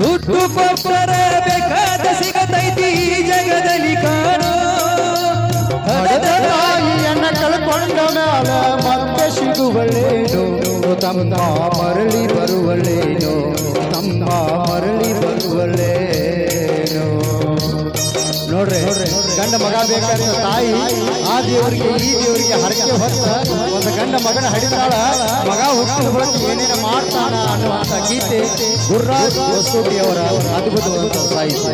ದುಡ್ಡು ಕೊಬ್ಬರ ಬೇಕಾದ ಸಿಗತೈತಿ ಈ ಜಗದಲ್ಲಿ ಕಾಣೋ ಹಡೆದ ತಾಯಿಯನ್ನ ಕಳ್ಕೊಂಡ ಮ್ಯಾಲ ಮತ್ತೆ ಸಿಗುವಳೇನು ತಮ್ಮ ಮರಳಿ ಬರುವಳೇನು ತಮ್ಮ ಮರಳಿ ಬರುವಳೇನು ಗಂಡ ಮಗ ಬೇಕಾದ ತಾಯಿ ಆ ದೇವರಿಗೆ ಈ ದೇವರಿಗೆ ಹರಕೆ ಹೊತ್ತ ಒಂದು ಗಂಡ ಮಗನ ಹಡಿತಾಳ ಮಗ ಹುಟ್ಟಿದ ಬಳಿಕ ಏನೇನು ಮಾಡ್ತಾನ ಅನ್ನುವಂತ ಗೀತೆ ಗುರುರಾಜ್ ಹೊಸೂಟಿಯವರ ಅದ್ಭುತವಾದ ಸಾಹಿತ್ಯ.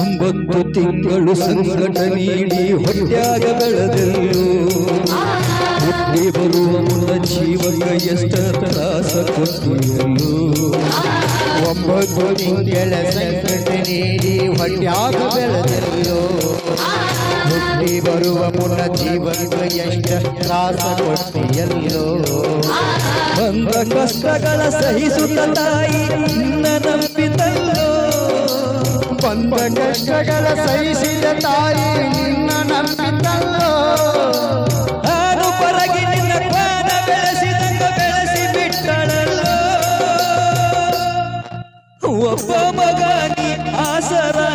ಒಂಬತ್ತು ತಿಂಗಳು ಸಂಕಟ ನೀಡಿ ಹೊಟ್ಯಾಗ ಬೆಳೆದೆಲ್ಲೋ ಹುಟ್ಟಿ ಬರುವ ಮುನ್ನ ಜೀವಕ ಎಷ್ಟ ತ್ರಾಸ ಕೊಟ್ಟಿಯಲ್ಲೋ ಒಂಬತ್ತು ತಿಂಗಳ ಸಂಕಟ ನೀಡಿ ಹೊಟ್ಯಾಗ ಬೆಳೆದಿರೋ ಹುಟ್ಟಿ ಬರುವ ಮುನ್ನ ಜೀವನಕ್ಕೆ ಎಷ್ಟ ತ್ರಾಸ ಕೊಟ್ಟಿಯಲ್ಲೋ. ಬಂದ ಕಷ್ಟಗಳ ಸಹಿಸುತ್ತ ತಾಯಿ ನಿನ್ನ ನಂಬಿತಲ್ಲೋ ಬಂದ ಕಷ್ಟಗಳ ಸಹಿಸಿದ ತಾಯಿ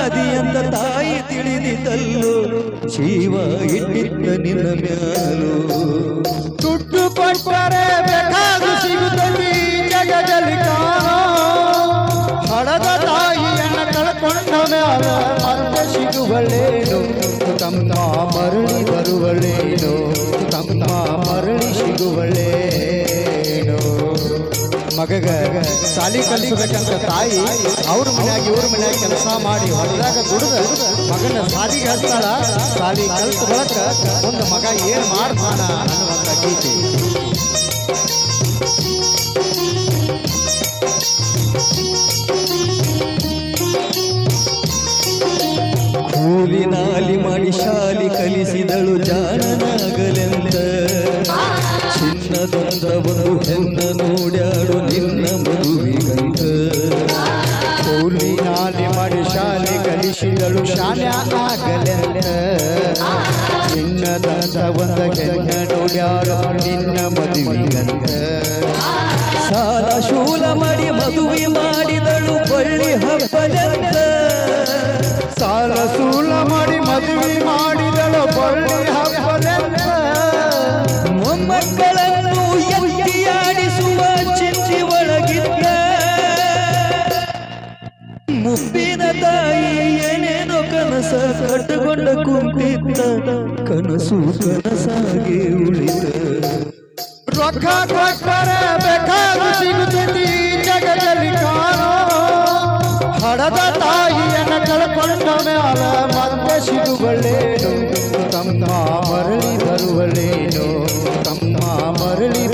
ಆಸರಾದಿ ಅಂತ ತಾಯಿ ತಿಳಿದಿದ್ದಲ್ಲೋ ಜೀವ ಇಟ್ಟಿದ್ದ ನಿನ್ನ ಮ್ಯಾಲೋ ದುಡ್ಡು ಕೊಟ್ಟರೆ ಬೇಕಾದು ಸಿಗುತ್ತದೆ ಈ ಜಗದಲ್ಲಿ ಕಾಣೋ ಹಡದ ತಾಯಿಯನ್ನ ಕಳ್ಕೊಂಡ ಮ್ಯಾಲ ಮತ್ತೆ ಸಿಗುವಳೇನು ತಮ್ಮ ಮರಳಿ ಬರುವಳೇನು ತಮ್ಮ ಮರಳಿ ಸಿಗುವಳೇನು ಮಗಗ ಸಾಲಿ ಕಲಿಸಬೇಕಂತ ತಾಯಿ ಅವ್ರ ಮನ್ಯಾಗ ಇವ್ರ ಮನ್ಯಾಗ ಕೆಲಸ ಮಾಡಿ ಹೊಲದಾಗ ದುಡ್ದ ಮಗನ ಸಾಲಿಗೆ ಹಚ್ತಾಳ. ಸಾಲಿ ಕಲ್ತ ಬಳಕ ಒಂದು ಮಗ ಏನ್ ಮಾಡ್ತಾನ ಅನ್ನುವಂತ ಗೀತೆ. ಕೂಲಿನಾಲಿ ಮಾಡಿ ಶಾಲಿ ಕಲಿಸಿದಳು ಜಾಣನಾಗಲೆಂದ ಚಿನ್ನದೊಂದ ಒಂದು ಹೆಣ್ಣ ಸಾಲ ಶೂಲ ಮಾಡಿ ಮದುವೆ ಮಾಡಿದಳು ಬಳ್ಳಿ ಹಬ್ಬಲೆಂದ ಸಾಲ ಶೂಲ ಮಾಡಿ ಮದುವೆ ಮಾಡಿದಳು ಬಳ್ಳಿ ಹಬ್ಬಲೆಂದ ಮೊಮ್ಮಕ್ಕಳನ್ನು ಮುಪ್ಪಿನ ತಾಯಿ ಏನೇನೋ ಕನಸ ಕಟ್ಟುಕೊಂಡ ಕುಂತಿದ್ದ ಕನಸು ಕನಸಾಗಿ ಉಳಿದ ರೊಕ್ಕ ಕೊಟ್ಟರೆ ಬೇಕಾದು ಸಿಗುತ್ತದೆ ಈ ಜಗದಲ್ಲಿ ಕಾಣೋ ಹಡದ ತಾಯಿಯನ್ನ ಕಳ್ಕೊಂಡ ಮ್ಯಾಲ ಮತ್ತೆ ಸಿಗುವಳೇನು ತಮ್ಮ ಮರಳಿ ಬರುವಳೇನು ತಮ್ಮ ಮರಳಿ